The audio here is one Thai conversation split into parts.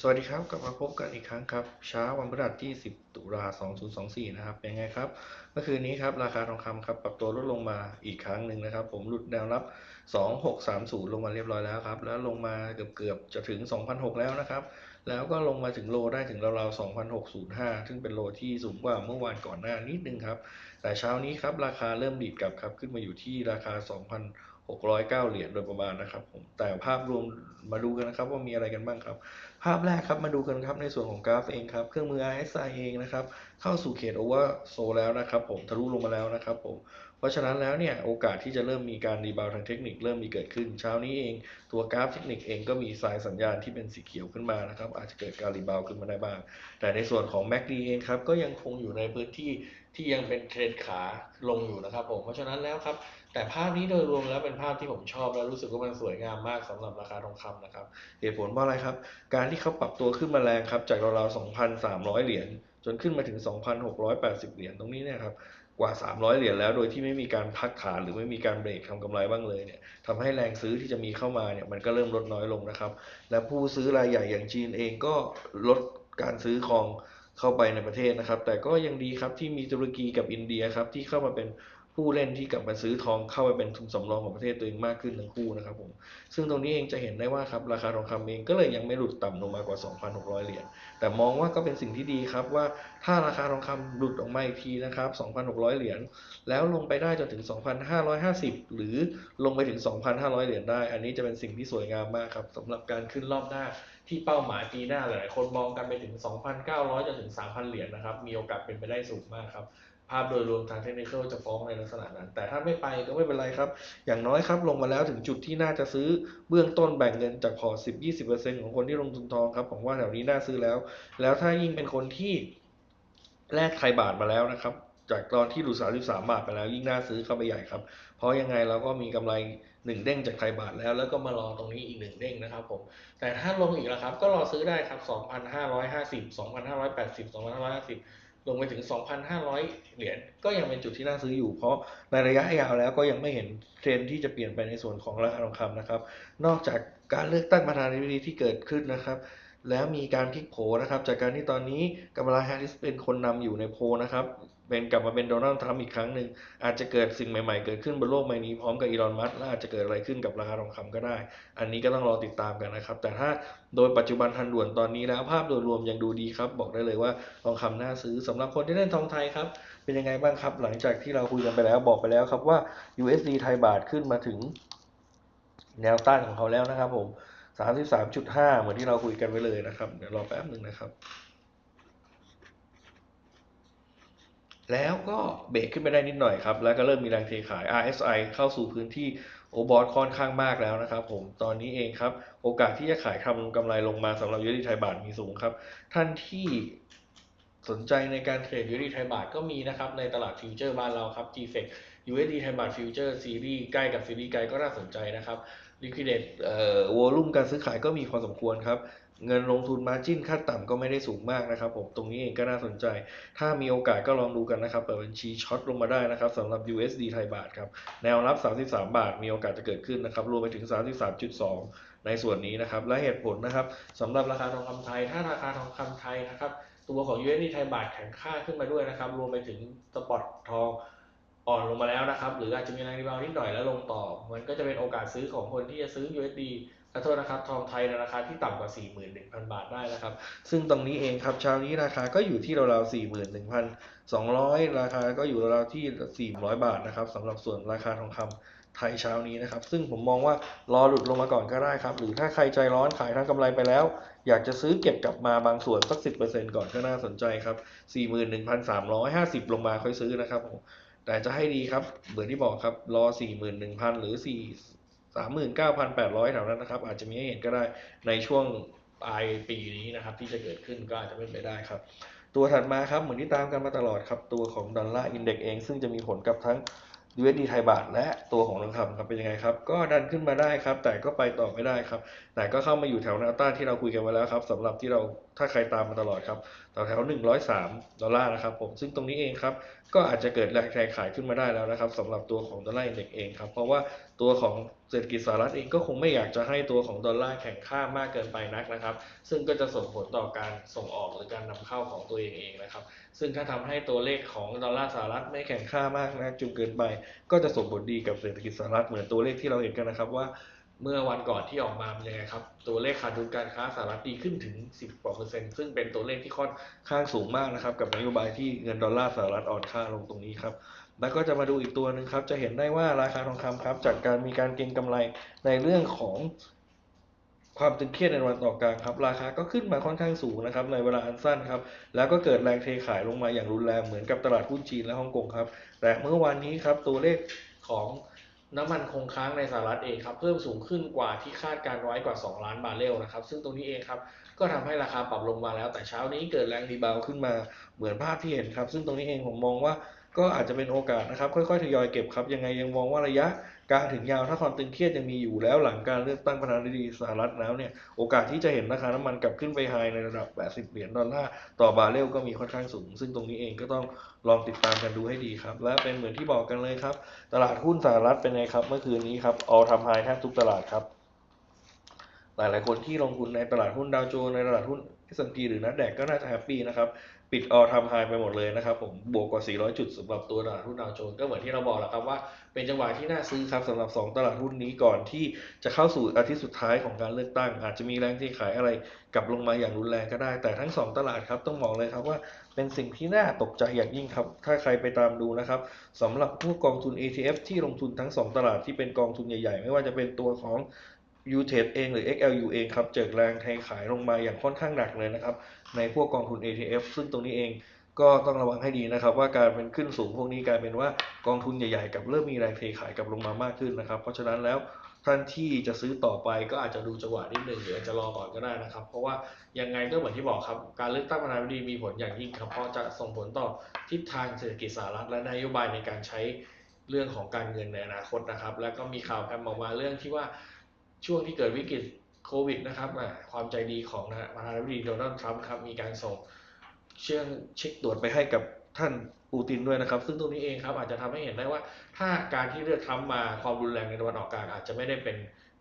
สวัสดีครับกลับมาพบกันอีกครั้งครับเช้าวันพฤหัสที่ 10 ตุลา2024 นะครับ เป็นไงครับเมื่อคืนนี้ครับราคาทองคำครับปรับตัวลดลงมาอีกครั้งหนึ่งนะครับ ผมหลุดแนวรับ 2630 ลงมาเรียบร้อยแล้วครับ แล้วลงมาเกือบๆจะถึง2,600แล้วนะครับ แล้วก็ลงมาถึงโลได้ถึงราวๆ2,605 ซึ่งเป็นโลที่สูงกว่าเมื่อวานก่อนหน้านิดนึงครับ แต่เช้านี้ครับราคาเริ่มดีดกลับครับขึ้นมาอยู่ที่ราคา 2 0 609 เหรียญโดยประมาณนะครับผมแต่ภาพรวมมาดูกันนะครับว่ามีอะไรกันบ้างครับ ภาพแรกครับมาดูกันครับในส่วนของกราฟเองครับ เครื่องมือ RSI เองนะครับ เข้าสู่เขตโอเวอร์โซแล้วนะครับผมทะลุลงมาแล้วนะครับผมเพราะฉะนั้นแล้วเนี่ยโอกาสที่จะเริ่มมีการรีบาวทางเทคนิคเริ่มมีเกิดขึ้น เช้านี้เองตัวกราฟเทคนิคเองก็มีสายสัญญาณที่เป็นสีเขียวขึ้นมานะครับอาจจะเกิดการรีบาวขึ้นมาได้บ้าง แต่ในส่วนของ MACD เองครับก็ยังคงอยู่ในพื้นที่ที่ยังเป็นเทรนขาลงอยู่นะครับผมเพราะฉะนั้นแล้วครับ แต่ภาพนี้โดยรวมแล้วเป็นภาพที่ผมชอบและรู้สึกว่ามันสวยงามมากสำหรับราคาทองคำนะครับ เหตุผลเพราะอะไรครับ การที่เขาปรับตัวขึ้นมาแรงครับ จากราวๆ2,300 เหรียญจนขึ้นมาถึง 2,680 เหรียญตรงนี้เนี่ยครับกว่า 300 เหรียญแล้ว โดยที่ไม่มีการพักฐานหรือไม่มีการเบรกทำกำไรบ้างเลยเนี่ยทำให้แรงซื้อที่จะมีเข้ามาเนี่ยมันก็เริ่มลดน้อยลงนะครับ และผู้ซื้อรายใหญ่อย่างจีนเองก็ลดการซื้อของเข้าไปในประเทศนะครับ แต่ก็ยังดีครับที่มีตุรกีกับอินเดียครับที่เข้ามาเป็น ผู้เล่นที่กลับมาซื้อทองเข้าไปเป็นทุนสำรองของประเทศตัวเองมากขึ้นทั้งคู่นะครับผมซึ่งตรงนี้เองจะเห็นได้ว่าครับราคาทองคำเองก็เลยยังไม่หลุดต่ำลงมากว่า 2,600 เหรียญแต่มองว่าก็เป็นสิ่งที่ดีครับว่าถ้าราคาทองคำหลุดออกมาอีกทีนะครับ 2,600 เหรียญแล้วลงไปได้จนถึง 2,550 หรือลงไปถึง 2,500 เหรียญได้ อันนี้จะเป็นสิ่งที่สวยงามมากครับสำหรับการขึ้นรอบหน้าที่เป้าหมายปีหน้าหลายๆคนมองกันไปถึง 2,900จนถึง 3,000 เหรียญนะครับ มีโอกาสเป็นไปได้สูงมากครับ ภาพโดยรวมทางเทคนิคจะฟ้องในลักษณะนั้น แต่ถ้าไม่ไปก็ไม่เป็นไรครับ อย่างน้อยครับ ลงมาแล้วถึงจุดที่น่าจะซื้อเบื้องต้นแบ่งเงินจากพอร์ต10-20%ของคนที่ลงทุนทองครับผมว่าแถวนี้น่าซื้อแล้ว แล้วถ้ายิ่งเป็นคนที่แลกไทยบาทมาแล้วนะครับ จากตอนที่หลุด33บาทไปแล้วยิ่งน่าซื้อเข้าไปใหญ่ครับ เพราะยังไงเราก็มีกำไรหนึ่งเด้งจากไทยบาทแล้ว แล้วก็มารอตรงนี้อีกหนึ่งเด้งนะครับผม แต่ถ้าลงอีกแล้วครับ ก็รอซื้อได้ครับ2,550 2,580 2,550 ลงไปถึง 2,500 เหรียญก็ยังเป็นจุดที่น่าซื้ออยู่ เพราะในระยะยาวแล้วก็ยังไม่เห็นเทรนที่จะเปลี่ยนไปในส่วนของราคาทองคำนะครับ นอกจากการเลือกตั้งประธานาธิบดีที่เกิดขึ้นนะครับแล้วมีการพลิกโผนะครับจากการที่ตอนนี้กัมลาแฮริสเป็นคนนำอยู่ในโพลนะครับ เป็นกลับมาเป็นโดนัลด์ทรัมป์อีกครั้งหนึ่งอาจจะเกิดสิ่งใหม่ๆ เกิดขึ้นบนโลกใบนี้พร้อมกับอีลอนมัสก์และอาจจะเกิดอะไรขึ้นกับราคาทองคำก็ได้ อันนี้ก็ต้องรอติดตามกันนะครับ แต่ถ้าโดยปัจจุบันทันด่วนตอนนี้แล้วภาพโดยรวมยังดูดีครับ บอกได้เลยว่าทองคำน่าซื้อสำหรับคนที่เล่นทองไทยครับ เป็นยังไงบ้างครับ หลังจากที่เราคุยกันไปแล้วบอกไปแล้วครับว่า USD ไทยบาทขึ้นมาถึง แนวต้านของเขาแล้วนะครับผม 33.5 เหมือนที่เราคุยกันไว้เลยนะครับเดี๋ยวรอแป๊บหนึ่งนะครับ แล้วก็เบรกขึ้นไปได้นิดหน่อยครับ แล้วก็เริ่มมีแรงเทขาย RSI เข้าสู่พื้นที่โอบอทค่อนข้างมากแล้วนะครับผม ตอนนี้เองครับ โอกาสที่จะขายทำกำไรลงมาสำหรับยูดีไทยบาทมีสูงครับ ท่านที่สนใจในการเทรดยูดีไทยบาทก็มีนะครับ ในตลาดฟิวเจอร์บ้านเราครับ GFX USD ไทยบาทฟิวเจอร์ซีรีส์ใกล้กับซีรีส์ไกลก็น่าสนใจนะครับ liquidate เอ่อวอลุ่มการซื้อขายก็มีพอสมควรครับ เงินลงทุนมาจิ้นขั้นต่ำก็ไม่ได้สูงมากนะครับผมตรงนี้เองก็น่าสนใจ ถ้ามีโอกาสก็ลองดูกันนะครับ เปิดบัญชีช็อตลงมาได้นะครับสำหรับ USD ไทยบาทครับ แนวรับ 33 บาท มีโอกาสจะเกิดขึ้นนะครับ รวมไปถึง 33.2 ในส่วนนี้นะครับ และเหตุผลนะครับสำหรับราคาทองคำไทย ถ้าราคาทองคำไทยนะครับ ตัวของ USD ไทยบาทแข็งค่าขึ้นมาด้วยนะครับ รวมไปถึงสปอตทองอ่อนลงมาแล้วนะครับ หรืออาจจะมีแรงรีบาวด์นิดหน่อยแล้วลงต่อ มันก็จะเป็นโอกาสซื้อของคนที่จะซื้อ USD ขอโทษนะครับทองไทยในราคาที่ต่ำกว่า 41,000 บาทได้นะครับ ซึ่งตรงนี้เองครับเช้านี้ราคาก็อยู่ที่ราวๆ41,200 ราคาก็อยู่ราวๆที่ 400 บาทนะครับสำหรับส่วนราคาทองคำไทยเช้านี้นะครับ ซึ่งผมมองว่ารอหลุดลงมาก่อนก็ได้ครับ หรือถ้าใครใจร้อนขายทั้งกำไรไปแล้ว อยากจะซื้อเก็บกลับมาบางส่วนสัก 10%ก่อนก็น่าสนใจครับ 41,350 ลงมาค่อยซื้อนะครับผมแต่จะให้ดีครับเหมือนที่บอกครับรอ 41,000 หรือ4 39,800แถวนั้นนะครับ อาจจะมีให้เห็นก็ได้ในช่วงปลายปีนี้นะครับ ที่จะเกิดขึ้นก็อาจจะเป็นไปได้ครับ ตัวถัดมาครับเหมือนที่ตามกันมาตลอดครับ ตัวของดอลลาร์อินเด็กเอง ซึ่งจะมีผลกับทั้ง USD ไทยบาทและตัวของทองคำครับเป็นยังไงครับ ก็ดันขึ้นมาได้ครับ แต่ก็ไปต่อไม่ได้ครับ แต่ก็เข้ามาอยู่แถวแนวต้านที่เราคุยกันไว้แล้วครับสำหรับที่เรา ถ้าใครตามมาตลอดครับแถวแถว 103 ดอลลาร์นะครับผมซึ่งตรงนี้เองครับก็อาจจะเกิดแรงแรงขายขึ้นมาได้แล้วนะครับสำหรับตัวของดอลลาร์อินเด็กเองครับเพราะว่าตัวของเศรษฐกิจสหรัฐเองก็คงไม่อยากจะให้ตัวของดอลลาร์แข่งค่ามากเกินไปนักนะครับ ซึ่งก็จะส่งผลต่อการส่งออกหรือการนำเข้าของตัวเองเองนะครับ ซึ่งถ้าทำให้ตัวเลขของดอลลาร์สหรัฐไม่แข่งค่ามากนักจนเกินไป ก็จะส่งผลดีกับเศรษฐกิจสหรัฐเหมือนตัวเลขที่เราเห็นกันนะครับว่า เมื่อวันก่อนที่ออกมาเป็นยังไงครับ ตัวเลขขาดดุลการค้าสหรัฐดีขึ้นถึง 10กว่าเปอร์เซ็นต์ซึ่งเป็นตัวเลขที่ค่อนข้างสูงมากนะครับ กับนโยบายที่เงินดอลลาร์สหรัฐอ่อนค่าลงตรงนี้ครับ แล้วก็จะมาดูอีกตัวหนึ่งครับ จะเห็นได้ว่าราคาทองคำครับ จากการมีการเก็งกำไรในเรื่องของความตึงเครียดในวันต่อกลางครับราคาก็ขึ้นมาค่อนข้างสูงนะครับในเวลาอันสั้นครับแล้วก็เกิดแรงเทขายลงมาอย่างรุนแรงเหมือนกับตลาดหุ้นจีนและฮ่องกงครับแต่เมื่อวานนี้ครับตัวเลขของ น้ำมันคงค้างในสหรัฐเองครับเพิ่มสูงขึ้นกว่าที่คาดการไว้กว่า 2 ล้านบาร์เรลนะครับซึ่งตรงนี้เองครับก็ทำให้ราคาปรับลงมาแล้ว แต่เช้านี้เกิดแรงรีบาวขึ้นมาเหมือนภาพที่เห็นครับ ซึ่งตรงนี้เองผมมองว่า ก็อาจจะเป็นโอกาสนะครับ ค่อยๆทยอยเก็บครับ ยังไงยังมองว่าระยะกลางถึงยาวถ้าความตึงเครียดยังมีอยู่แล้วหลังการเลือกตั้งประธานาธิบดีสหรัฐแล้วเนี่ยโอกาสที่จะเห็นราคาน้ำมันกลับขึ้นไปไฮในระดับ 80 เหรียญดอลลาร์ต่อบาร์เรลก็มีค่อนข้างสูง ซึ่งตรงนี้เองก็ต้องลองติดตามกันดูให้ดีครับ และเป็นเหมือนที่บอกกันเลยครับ ตลาดหุ้นสหรัฐเป็นไงครับ เมื่อคืนนี้ครับออทำไฮแทบทุกตลาดครับ หลายๆคนที่ลงทุนในตลาดหุ้นดาวโจนส์ในตลาดหุ้น S&P หรือนัดแดกก็น่าจะแฮปปี้นะครับ ปิดออทำไฮไปหมดเลยนะครับผมบวกกว่า 400 จุดสำหรับตัวตลาดหุ้นดาวโจนส์ก็เหมือนที่เราบอกแหละครับว่าเป็นจังหวะที่น่าซื้อครับสำหรับ 2 ตลาดหุ้นนี้ก่อนที่จะเข้าสู่อาทิตย์สุดท้ายของการเลือกตั้ง อาจจะมีแรงที่ขายอะไรกลับลงมาอย่างรุนแรงก็ได้ แต่ทั้ง 2 ตลาดครับต้องบอกเลยครับว่าเป็นสิ่งที่น่าตกใจอย่างยิ่งครับ ถ้าใครไปตามดูนะครับสำหรับพวกกองทุน ETF ที่ลงทุนทั้ง 2 ตลาดที่เป็นกองทุนใหญ่ ๆ ไม่ว่าจะเป็นตัวของ u t e d เองหรือ XLU เองครับเจอแรงเทขายลงมาอย่างค่อนข้างหนักเลยนะครับ ในพวกกองทุน ETF ซึ่งตรงนี้เองก็ต้องระวังให้ดีนะครับ ว่าการเป็นขึ้นสูงพวกนี้กลายเป็นว่ากองทุนใหญ่ๆกับเริ่มมีแรงเทขายกับลงมามากขึ้นนะครับ เพราะฉะนั้นแล้วท่านที่จะซื้อต่อไปก็อาจจะดูจังหวะนิดนึงหรืออาจจะรอก่อนก็ได้นะครับ เพราะว่ายังไงก็เหมือนที่บอกครับ การเลือกตั้งประธานาธิบดีมีผลอย่างยิ่งครับเพราะจะส่งผลต่อทิศทางเศรษฐกิจสหรัฐและนโยบายในการใช้เรื่องของการเงินในอนาคตนะครับ แล้วก็มีข่าวแพมออกมาเรื่องที่ว่า ช่วงที่เกิดวิกฤตโควิดนะครับอ่าความใจดีของนะประธานาธิบดีโดนัลด์ทรัมป์ครับมีการส่งเชื่องเช็คตรวจไปให้กับท่านปูตินด้วยนะครับ ซึ่งตรงนี้เองครับอาจจะทำให้เห็นได้ว่า ถ้าการที่เลือกทรัมป์มาความรุนแรงในตะวันออกกลางอาจจะไม่ได้เป็น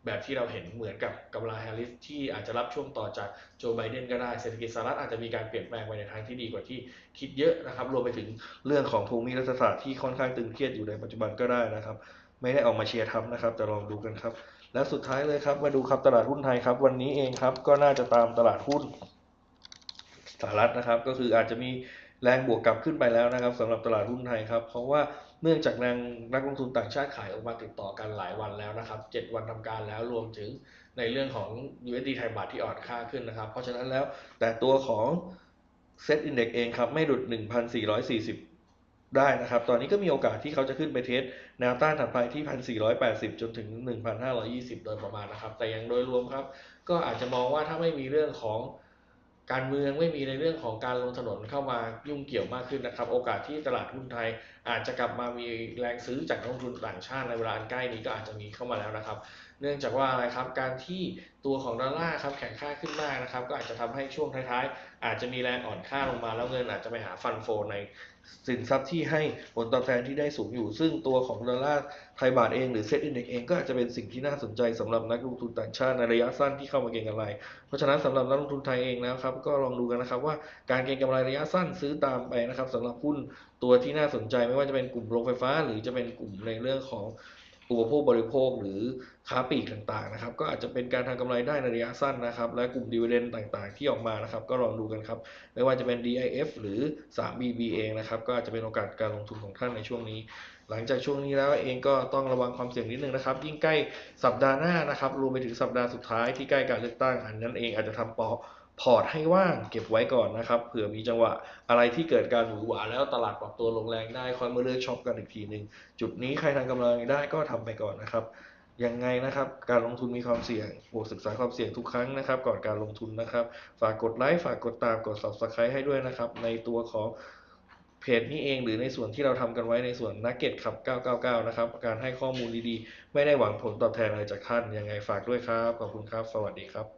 แบบที่เราเห็นเหมือนกับกัมลาแฮร์ริสที่อาจจะรับช่วงต่อจากโจไบเดนก็ได้เศรษฐกิจสหรัฐอาจจะมีการเปลี่ยนแปลงไปในทางที่ดีกว่าที่คิดเยอะนะครับ รวมไปถึงเรื่องของภูมิรัฐศาสตร์ที่ค่อนข้างตึงเครียดอยู่ในปัจจุบันก็ได้นะครับ ไม่ได้ออกมาเชียร์ทรัมป์นะครับ แต่ลองดูกันครับ และสุดท้ายเลยครับ มาดูครับตลาดหุ้นไทยครับ วันนี้เองครับก็น่าจะตามตลาดหุ้นสหรัฐนะครับ ก็คืออาจจะมีแรงบวกกลับขึ้นไปแล้วนะครับสำหรับตลาดหุ้นไทยครับ เพราะว่าเนื่องจากแรงนักลงทุนต่างชาติขายออกมาติดต่อกันหลายวันแล้วนะครับ 7 วันทำการแล้วรวมถึงในเรื่องของ USD ไทยบาทที่อ่อนค่าขึ้นนะครับ เพราะฉะนั้นแล้วแต่ตัวของเซ็ตอินเด็กเองครับ ไม่หลุด 1,440 ได้นะครับ ตอนนี้ก็มีโอกาสที่เขาจะขึ้นไปเทส แนวต้านถัดไปที่ 1,480 จนถึง 1,520 โดยประมาณนะครับ แต่ยังโดยรวมครับ ก็อาจจะมองว่าถ้าไม่มีเรื่องของการเมืองไม่มีในเรื่องของการลงถนนเข้ามายุ่งเกี่ยวมากขึ้นนะครับ โอกาสที่ตลาดหุ้นไทย อาจจะกลับมามีแรงซื้อจากนักลงทุนต่างชาติในเวลาอันใกล้นี้ก็อาจจะมีเข้ามาแล้วนะครับ เนื่องจากว่าอะไรครับการที่ตัวของดอลลาร์ครับแข็งค่าขึ้นมากนะครับ ก็อาจจะทำให้ช่วงท้ายๆ อาจจะมีแรงอ่อนค่าลงมาแล้วเงินอาจจะไปหาฟันโฟในสินทรัพย์ที่ให้ผลตอบแทนที่ได้สูงอยู่ ซึ่งตัวของดอลลาร์ไทยบาทเองหรือเซ็ตอินเด็กเองก็อาจจะเป็นสิ่งที่น่าสนใจสำหรับนักลงทุนต่างชาติในระยะสั้นที่เข้ามาเก็งกำไร เพราะฉะนั้นสำหรับนักลงทุนไทยเองนะครับ ก็ลองดูกันนะครับว่าการเก็งกำไรระยะสั้นซื้อตามไปนะครับสำหรับหุ้นตัวที่น่าสนใจไม่ว่าจะเป็นกลุ่มโรงไฟฟ้า หรือจะเป็นกลุ่มในเรื่องของอุปโภคบริโภคหรือค้าปลีกต่างๆนะครับ ก็อาจจะเป็นการทำกำไรได้ในระยะสั้นนะครับ และกลุ่มดีเวเดนต่างๆ ที่ออกมานะครับ ก็ลองดูกันครับ ไม่ว่าจะเป็น DIF หรือ 3BB เองนะครับ ก็อาจจะเป็นโอกาสการลงทุนของท่านในช่วงนี้ หลังจากช่วงนี้แล้วเองก็ต้องระวังความเสี่ยงนิดนึงนะครับ ยิ่งใกล้สัปดาห์หน้านะครับรวมไปถึงสัปดาห์สุดท้ายที่ใกล้การเลือกตั้งอันนั้นเองอาจจะทำปอ พอร์ตให้ว่างเก็บไว้ก่อนนะครับเผื่อมีจังหวะอะไรที่เกิดการหวือหวาแล้วตลาดปรับตัวลงแรงได้ค่อยมาเลือกช็อปกันอีกทีหนึ่งจุดนี้ใครทำกำไรได้ก็ทำไปก่อนนะครับยังไงนะครับการลงทุนมีความเสี่ยงโปรดศึกษาความเสี่ยงทุกครั้งนะครับ ก่อนการลงทุนนะครับ ฝากกดไลค์ฝากกดตามกด subscribe ให้ด้วยนะครับ ในตัวของเพเพจนี้เองหรือในส่วนที่เราทำกันไว้ในส่วนนักเก็ตขับ 999 นะครับ การให้ข้อมูลดีๆ ไม่ได้หวังผลตอบแทนอะไรจากท่านยังไงฝากด้วยครับ ขอบคุณครับ สวัสดีครับ